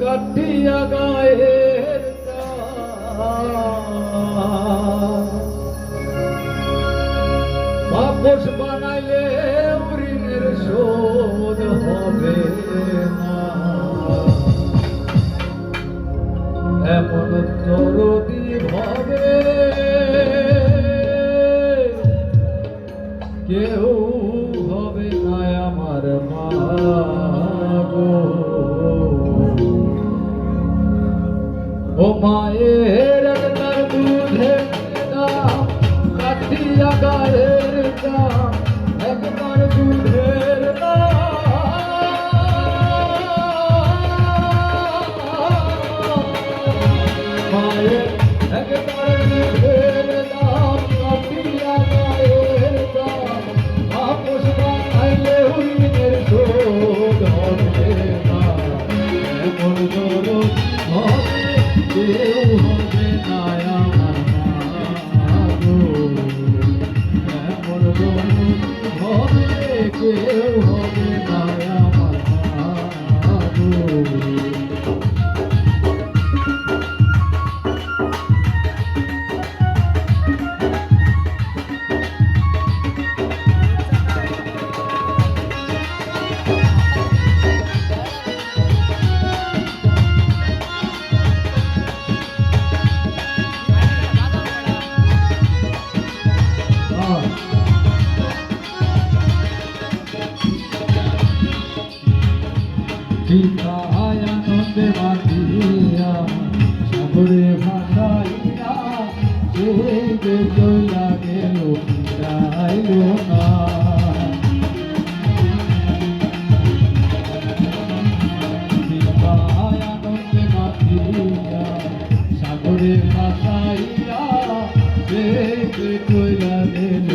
কাটিয়া গায়ের বাপস বানাইলে ঋণের শোধ হবে না। এমন দরদি হবে। কেউ হবে না আমার মা গো। ও মায়ের দুধের দাম কাঠিয়া গায়ের একবার দুধের মায়ের একবার দুধের কাঠিয়া গায়ের আপোষ বানাইলে ঋণের শোধ এমন কেউ হবে না আমার। এমন হবে আনন্দে মাতিয়া সাগরে ভাসাইয়া যে চলা গেল যাইল না আনন্দে মাতিয়া সাগরে ভাসাইয়া যে চলা গেল